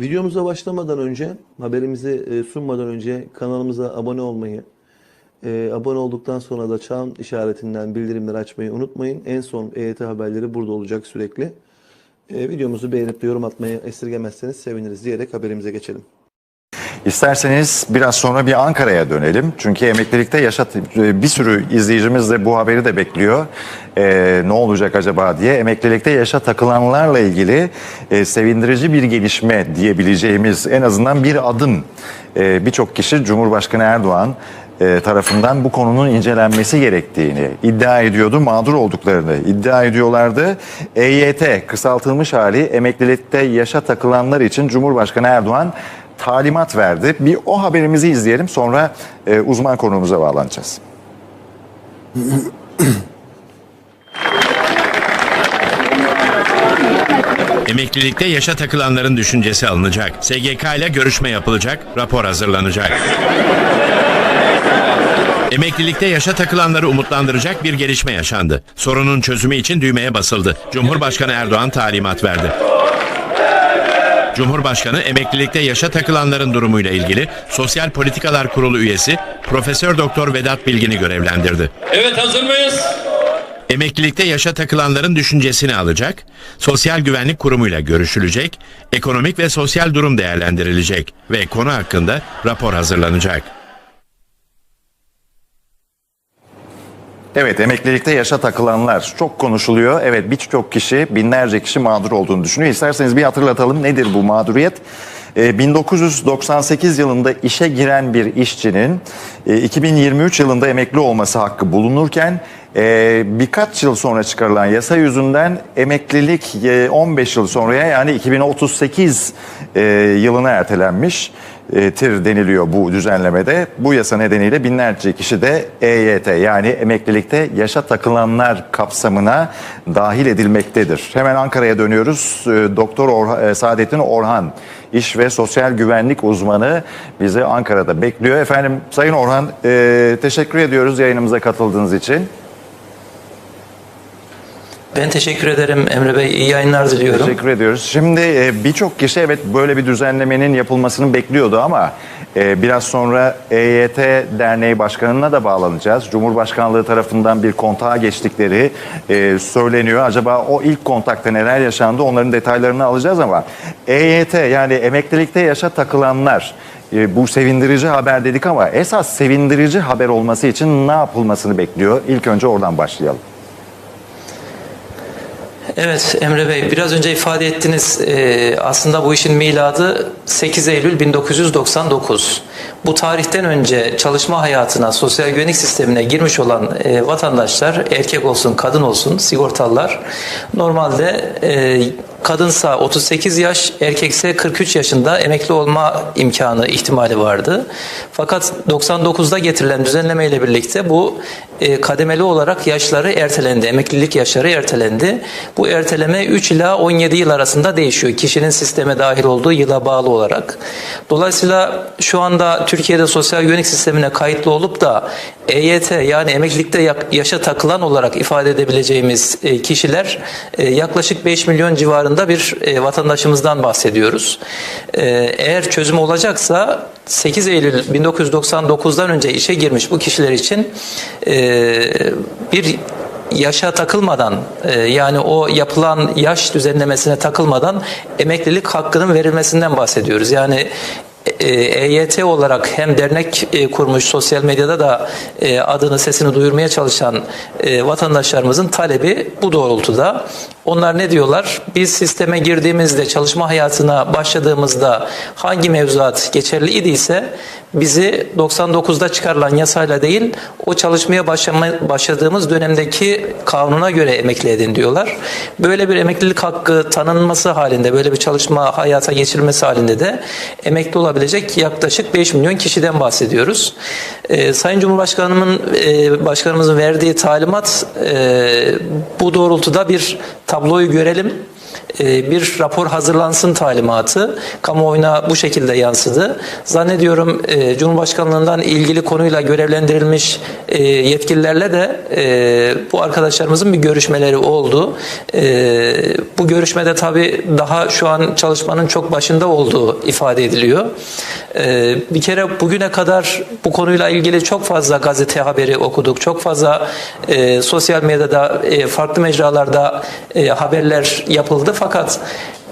Videomuza başlamadan önce, haberimizi e, sunmadan önce kanalımıza abone olmayı, e, abone olduktan sonra da çan işaretinden bildirimleri açmayı unutmayın. En son EYT haberleri burada olacak sürekli. E, videomuzu beğenip de yorum atmayı esirgemezseniz seviniriz diyerek haberimize geçelim. İsterseniz biraz sonra bir Ankara'ya dönelim. Çünkü emeklilikte yaşat bir sürü izleyicimiz de bu haberi de bekliyor. Ee, ne olacak acaba diye. Emeklilikte yaşa takılanlarla ilgili e, sevindirici bir gelişme diyebileceğimiz en azından bir adım. Ee, Birçok kişi Cumhurbaşkanı Erdoğan e, tarafından bu konunun incelenmesi gerektiğini iddia ediyordu. Mağdur olduklarını iddia ediyorlardı. EYT kısaltılmış hali emeklilikte yaşa takılanlar için Cumhurbaşkanı Erdoğan talimat verdi. Bir o haberimizi izleyelim sonra e, uzman konuğumuza bağlanacağız. Emeklilikte yaşa takılanların düşüncesi alınacak. SGK ile görüşme yapılacak, rapor hazırlanacak. Emeklilikte yaşa takılanları umutlandıracak bir gelişme yaşandı. Sorunun çözümü için düğmeye basıldı. Cumhurbaşkanı Erdoğan talimat verdi. Cumhurbaşkanı emeklilikte yaşa takılanların durumuyla ilgili Sosyal Politikalar Kurulu üyesi Profesör Doktor Vedat Bilgin'i görevlendirdi. Evet hazır mıyız? Emeklilikte yaşa takılanların düşüncesini alacak, Sosyal Güvenlik Kurumu'yla görüşülecek, ekonomik ve sosyal durum değerlendirilecek ve konu hakkında rapor hazırlanacak. Evet emeklilikte yaşa takılanlar çok konuşuluyor. Evet birçok kişi binlerce kişi mağdur olduğunu düşünüyor. İsterseniz bir hatırlatalım nedir bu mağduriyet? Ee, 1998 yılında işe giren bir işçinin e, 2023 yılında emekli olması hakkı bulunurken e, birkaç yıl sonra çıkarılan yasa yüzünden emeklilik e, 15 yıl sonraya yani 2038 e, yılına ertelenmiş e, tir deniliyor bu düzenlemede. Bu yasa nedeniyle binlerce kişi de EYT yani emeklilikte yaşa takılanlar kapsamına dahil edilmektedir. Hemen Ankara'ya dönüyoruz. E, Doktor Orha- e, Saadettin Orhan iş ve sosyal güvenlik uzmanı bizi Ankara'da bekliyor. Efendim Sayın Orhan e, teşekkür ediyoruz yayınımıza katıldığınız için. Ben teşekkür ederim Emre Bey. İyi yayınlar diliyorum. Teşekkür ediyoruz. Şimdi e, birçok kişi evet böyle bir düzenlemenin yapılmasını bekliyordu ama e, biraz sonra EYT Derneği Başkanı'na da bağlanacağız. Cumhurbaşkanlığı tarafından bir kontağa geçtikleri e, söyleniyor. Acaba o ilk kontakta neler yaşandı onların detaylarını alacağız ama EYT yani emeklilikte yaşa takılanlar bu sevindirici haber dedik ama esas sevindirici haber olması için ne yapılmasını bekliyor? İlk önce oradan başlayalım. Evet Emre Bey biraz önce ifade ettiniz e, aslında bu işin miladı 8 Eylül 1999. Bu tarihten önce çalışma hayatına, sosyal güvenlik sistemine girmiş olan e, vatandaşlar erkek olsun kadın olsun sigortalılar normalde e, kadınsa 38 yaş, erkekse 43 yaşında emekli olma imkanı ihtimali vardı. Fakat 99'da getirilen düzenleme ile birlikte bu e, kademeli olarak yaşları ertelendi. Emeklilik yaşları ertelendi. Bu erteleme 3 ila 17 yıl arasında değişiyor. Kişinin sisteme dahil olduğu yıla bağlı olarak. Dolayısıyla şu anda Türkiye'de sosyal güvenlik sistemine kayıtlı olup da EYT yani emeklilikte yaşa takılan olarak ifade edebileceğimiz e, kişiler e, yaklaşık 5 milyon civarında bir vatandaşımızdan bahsediyoruz. Eğer çözüm olacaksa 8 Eylül 1999'dan önce işe girmiş bu kişiler için e, bir yaşa takılmadan e, yani o yapılan yaş düzenlemesine takılmadan emeklilik hakkının verilmesinden bahsediyoruz. Yani EYT olarak hem dernek e, kurmuş sosyal medyada da e, adını sesini duyurmaya çalışan e, vatandaşlarımızın talebi bu doğrultuda. Onlar ne diyorlar? Biz sisteme girdiğimizde çalışma hayatına başladığımızda hangi mevzuat geçerli idiyse bizi 99'da çıkarılan yasayla değil o çalışmaya başladığımız dönemdeki kanuna göre emekli edin diyorlar. Böyle bir emeklilik hakkı tanınması halinde böyle bir çalışma hayata geçirilmesi halinde de emekli olabilecek yaklaşık 5 milyon kişiden bahsediyoruz. Ee, Sayın Cumhurbaşkanımın e, başkanımızın verdiği talimat e, bu doğrultuda bir tabloyu görelim e, bir rapor hazırlansın talimatı kamuoyuna bu şekilde yansıdı. Zannediyorum e, Cumhurbaşkanlığından ilgili konuyla görevlendirilmiş e, yetkililerle de e, bu arkadaşlarımızın bir görüşmeleri oldu. Bu görüşmede tabii daha şu an çalışmanın çok başında olduğu ifade ediliyor. Bir kere bugüne kadar bu konuyla ilgili çok fazla gazete haberi okuduk. Çok fazla sosyal medyada, farklı mecralarda haberler yapıldı. Fakat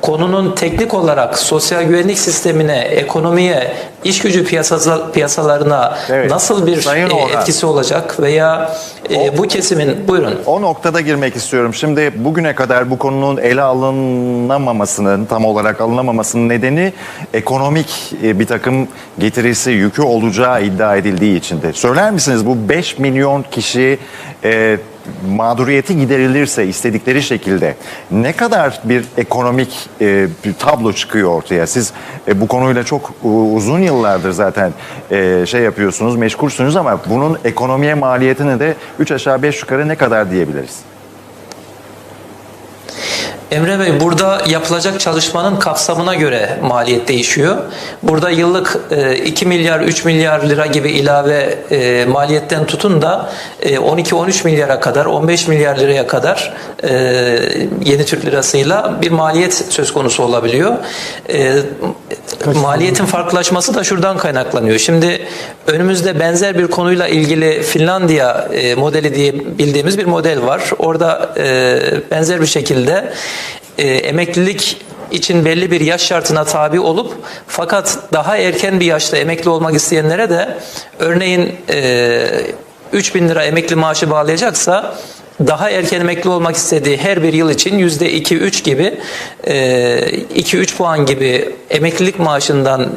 konunun teknik olarak sosyal güvenlik sistemine, ekonomiye, iş gücü piyasası, piyasalarına Evet. nasıl bir Sayın e, etkisi olacak veya e, bu kesimin buyurun. O noktada girmek istiyorum. Şimdi bugüne kadar bu konunun ele alınamamasının, tam olarak alınamamasının nedeni ekonomik e, bir takım getirisi, yükü olacağı iddia edildiği içindir. Söyler misiniz bu 5 milyon kişi e, mağduriyeti giderilirse istedikleri şekilde ne kadar bir ekonomik e, bir tablo çıkıyor ortaya? Siz e, bu konuyla çok e, uzun yıllardır zaten e, şey yapıyorsunuz, meşgulsünüz ama bunun ekonomiye maliyetini de 3 aşağı 5 yukarı ne kadar diyebiliriz? Emre Bey burada yapılacak çalışmanın kapsamına göre maliyet değişiyor. Burada yıllık e, 2 milyar 3 milyar lira gibi ilave e, maliyetten tutun da e, 12-13 milyara kadar 15 milyar liraya kadar e, yeni Türk lirasıyla bir maliyet söz konusu olabiliyor. E, maliyetin farklılaşması da şuradan kaynaklanıyor. Şimdi önümüzde benzer bir konuyla ilgili Finlandiya e, modeli diye bildiğimiz bir model var. Orada e, benzer bir şekilde e, emeklilik için belli bir yaş şartına tabi olup fakat daha erken bir yaşta emekli olmak isteyenlere de örneğin e, 3000 lira emekli maaşı bağlayacaksa daha erken emekli olmak istediği her bir yıl için yüzde 2-3 gibi e, 2-3 puan gibi emeklilik maaşından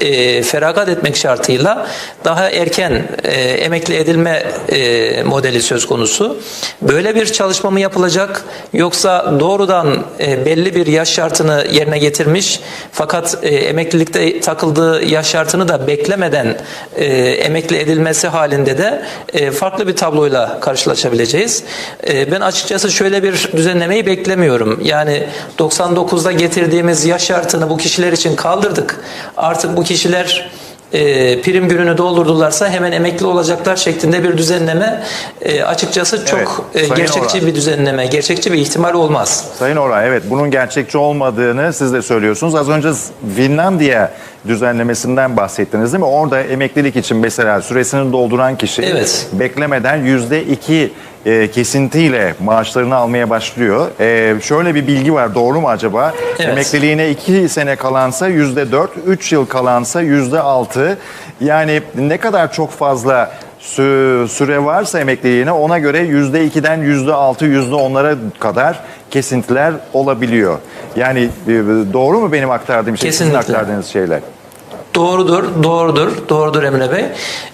e, feragat etmek şartıyla daha erken e, emekli edilme e, modeli söz konusu. Böyle bir çalışma mı yapılacak yoksa doğrudan e, belli bir yaş şartını yerine getirmiş fakat e, emeklilikte takıldığı yaş şartını da beklemeden e, emekli edilmesi halinde de e, farklı bir tabloyla karşılaşabileceğiz. E, ben açıkçası şöyle bir düzenlemeyi beklemiyorum. Yani 99'da getirdiğimiz yaş şartını bu kişiler için kaldırdık. Artık bu kişiler e, prim gününü doldurdularsa hemen emekli olacaklar şeklinde bir düzenleme e, açıkçası çok Evet, e, gerçekçi Orhan. bir düzenleme, gerçekçi bir ihtimal olmaz. Sayın Orhan evet bunun gerçekçi olmadığını siz de söylüyorsunuz. Az önce Finlandiya düzenlemesinden bahsettiniz değil mi? Orada emeklilik için mesela süresini dolduran kişi Evet. beklemeden yüzde iki e, kesintiyle maaşlarını almaya başlıyor. E, şöyle bir bilgi var doğru mu acaba? Evet. Emekliliğine iki sene kalansa yüzde dört, üç yıl kalansa yüzde altı. Yani ne kadar çok fazla sü- süre varsa emekliliğine ona göre yüzde ikiden yüzde altı, yüzde onlara kadar kesintiler olabiliyor. Yani e, doğru mu benim aktardığım şey, sizin aktardığınız şeyler? Doğrudur, doğrudur, doğrudur Emre Bey.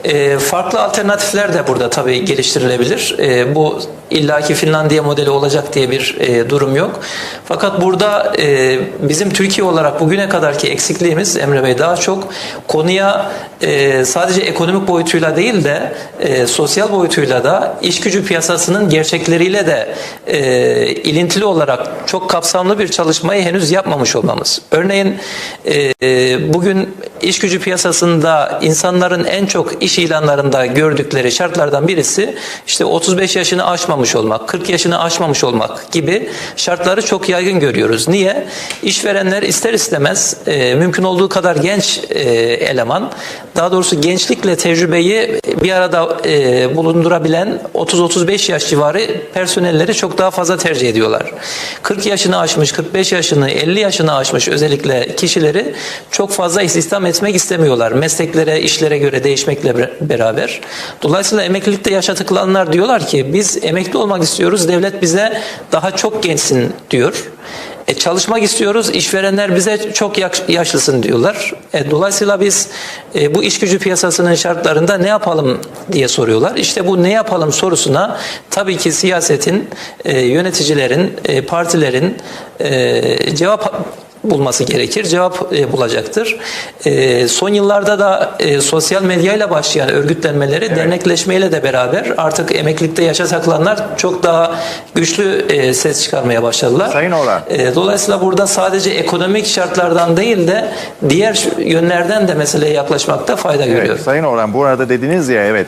Ee, farklı alternatifler de burada tabii geliştirilebilir. Ee, bu illaki Finlandiya modeli olacak diye bir e, durum yok. Fakat burada e, bizim Türkiye olarak bugüne kadarki eksikliğimiz Emre Bey daha çok konuya e, sadece ekonomik boyutuyla değil de e, sosyal boyutuyla da iş gücü piyasasının gerçekleriyle de e, ilintili olarak çok kapsamlı bir çalışmayı henüz yapmamış olmamız. Örneğin e, bugün iş gücü piyasasında insanların en çok iş ilanlarında gördükleri şartlardan birisi işte 35 yaşını aşmamış olmak, 40 yaşını aşmamış olmak gibi şartları çok yaygın görüyoruz. Niye? İşverenler ister istemez e, mümkün olduğu kadar genç e, eleman, daha doğrusu gençlikle tecrübeyi bir arada e, bulundurabilen 30-35 yaş civarı personelleri çok daha fazla tercih ediyorlar. 40 yaşını aşmış, 45 yaşını, 50 yaşını aşmış özellikle kişileri çok fazla istihdam etmek istemiyorlar. Mesleklere, işlere göre değişmekle ber- beraber. Dolayısıyla emeklilikte yaşa tıkılanlar diyorlar ki biz emekli olmak istiyoruz, devlet bize daha çok gençsin diyor. Çalışmak istiyoruz, işverenler bize çok yaş- yaşlısın diyorlar. E, dolayısıyla biz e, bu iş gücü piyasasının şartlarında ne yapalım diye soruyorlar. İşte bu ne yapalım sorusuna tabii ki siyasetin, e, yöneticilerin, e, partilerin e, cevap bulması gerekir. Cevap e, bulacaktır. E, son yıllarda da e, sosyal medyayla başlayan örgütlenmeleri dernekleşmeyle de beraber artık emeklilikte yaşa takılanlar çok daha güçlü e, ses çıkarmaya başladılar. Sayın. E, dolayısıyla burada sadece ekonomik şartlardan değil de diğer yönlerden de meseleye yaklaşmakta fayda Evet, görüyorum. Sayın Orhan bu arada dediniz ya evet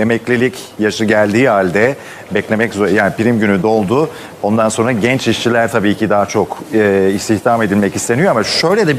emeklilik yaşı geldiği halde beklemek zor yani prim günü doldu. Ondan sonra genç işçiler tabii ki daha çok e, istihdam edilmek isteniyor ama şöyle de bir